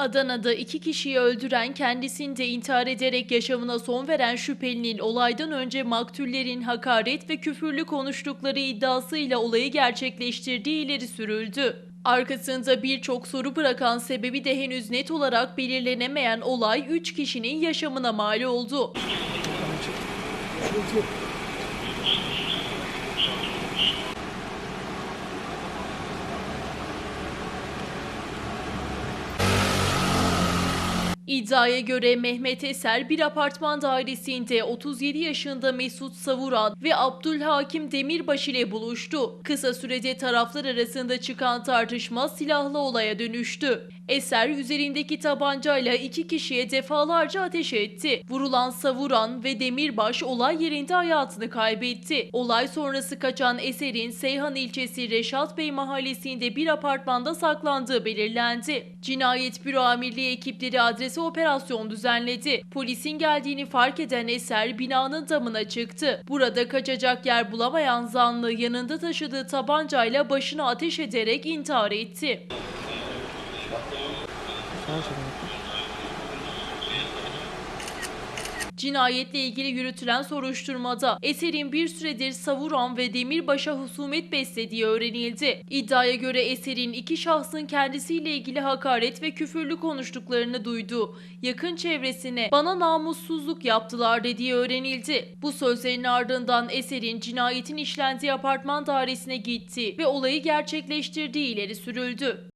Adana'da iki kişiyi öldüren, kendisini de intihar ederek yaşamına son veren şüphelinin olaydan önce maktullerin hakaret ve küfürlü konuştukları iddiasıyla olayı gerçekleştirdiği ileri sürüldü. Arkasında birçok soru bırakan sebebi de henüz net olarak belirlenemeyen olay 3 kişinin yaşamına mal oldu. İddiaya göre Mehmet Eser bir apartman dairesinde 37 yaşında Mesut Savuran ve Abdülhakim Demirbaş ile buluştu. Kısa sürede taraflar arasında çıkan tartışma silahlı olaya dönüştü. Eser üzerindeki tabancayla iki kişiye defalarca ateş etti. Vurulan Savuran ve Demirbaş olay yerinde hayatını kaybetti. Olay sonrası kaçan Eser'in Seyhan ilçesi Reşat Bey mahallesinde bir apartmanda saklandığı belirlendi. Cinayet Büro Amirliği ekipleri adrese operasyon düzenledi. Polisin geldiğini fark eden Eser binanın damına çıktı. Burada kaçacak yer bulamayan zanlı yanında taşıdığı tabancayla başına ateş ederek intihar etti. Cinayetle ilgili yürütülen soruşturmada Eser'in bir süredir Savuran ve Demirbaş'a husumet beslediği öğrenildi. İddiaya göre Eser'in iki şahsın kendisiyle ilgili hakaret ve küfürlü konuştuklarını duydu. Yakın çevresine bana namussuzluk yaptılar dediği öğrenildi. Bu sözlerin ardından Eser'in cinayetin işlendiği apartman dairesine gitti ve olayı gerçekleştirdiği ileri sürüldü.